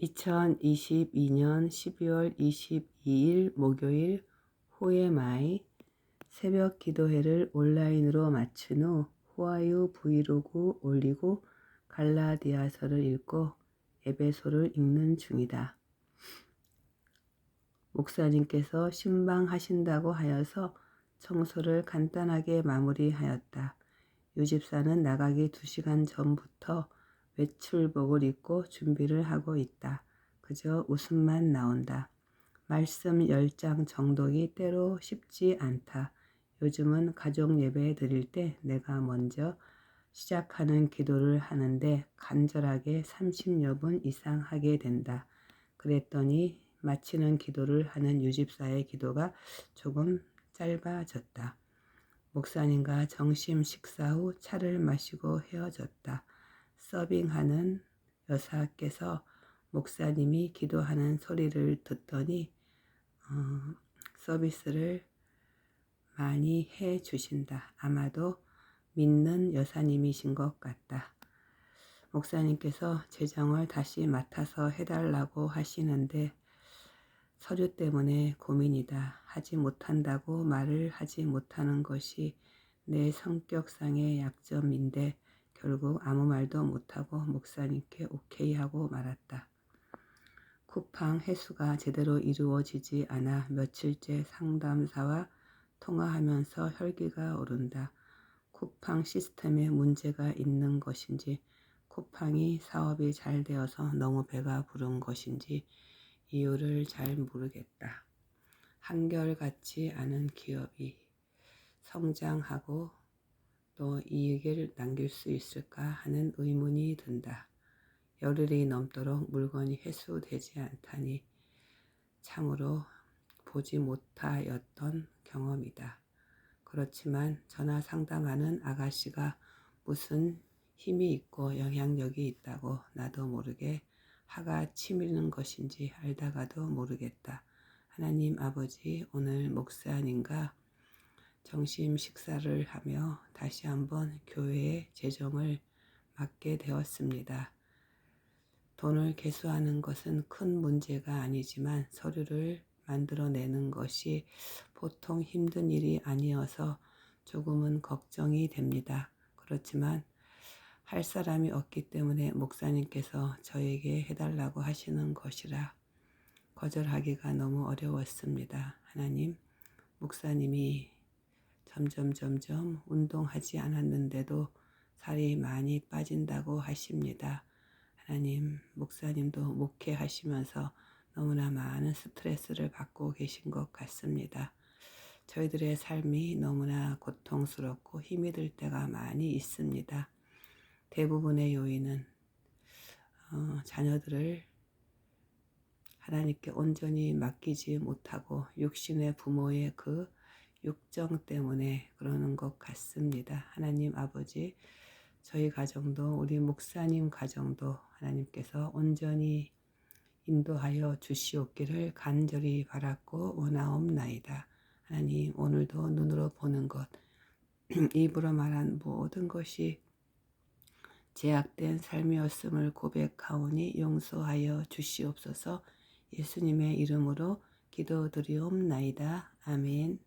2022년 12월 22일 목요일 호에마이 새벽 기도회를 온라인으로 마친 후 호아유 브이로그 올리고 갈라디아서를 읽고 에베소를 읽는 중이다. 목사님께서 신방하신다고 하여서 청소를 간단하게 마무리하였다. 유집사는 나가기 두 시간 전부터 외출복을 입고 준비를 하고 있다. 그저 웃음만 나온다. 말씀 열 장 정독이 때로 쉽지 않다. 요즘은 가족 예배 드릴 때 내가 먼저 시작하는 기도를 하는데 간절하게 30여 분 이상 하게 된다. 그랬더니 마치는 기도를 하는 유집사의 기도가 조금 짧아졌다. 목사님과 점심 식사 후 차를 마시고 헤어졌다. 서빙하는 여사께서 목사님이 기도하는 소리를 듣더니 어, 서비스를 많이 해 주신다. 아마도 믿는 여사님이신 것 같다. 목사님께서 재정을 다시 맡아서 해달라고 하시는데 서류 때문에 고민이다. 하지 못한다고 말을 하지 못하는 것이 내 성격상의 약점인데 결국 아무 말도 못하고 목사님께 오케이 하고 말았다. 쿠팡 해수가 제대로 이루어지지 않아 며칠째 상담사와 통화하면서 혈기가 오른다. 쿠팡 시스템에 문제가 있는 것인지 쿠팡이 사업이 잘 되어서 너무 배가 부른 것인지 이유를 잘 모르겠다. 한결같지 않은 기업이 성장하고 또 이익을 남길 수 있을까 하는 의문이 든다. 열흘이 넘도록 물건이 회수되지 않다니 참으로 보지 못하였던 경험이다. 그렇지만 전화 상담하는 아가씨가 무슨 힘이 있고 영향력이 있다고 나도 모르게 화가 치미는 것인지 알다가도 모르겠다. 하나님 아버지 오늘 목사님과 점심 식사를 하며 다시 한번 교회의 재정을 맡게 되었습니다. 돈을 개수하는 것은 큰 문제가 아니지만 서류를 만들어내는 것이 보통 힘든 일이 아니어서 조금은 걱정이 됩니다. 그렇지만 할 사람이 없기 때문에 목사님께서 저에게 해달라고 하시는 것이라 거절하기가 너무 어려웠습니다. 하나님, 목사님이 점점 점점 운동하지 않았는데도 살이 많이 빠진다고 하십니다. 하나님, 목사님도 목회하시면서 너무나 많은 스트레스를 받고 계신 것 같습니다. 저희들의 삶이 너무나 고통스럽고 힘이 들 때가 많이 있습니다. 대부분의 요인은 어, 자녀들을 하나님께 온전히 맡기지 못하고 육신의 부모의 그 육정 때문에 그러는 것 같습니다. 하나님 아버지, 저희 가정도 우리 목사님 가정도 하나님께서 온전히 인도하여 주시옵기를 간절히 바랐고 원하옵나이다. 하나님 오늘도 눈으로 보는 것, 입으로 말한 모든 것이 제약된 삶이었음을 고백하오니 용서하여 주시옵소서 예수님의 이름으로 기도드리옵나이다. 아멘.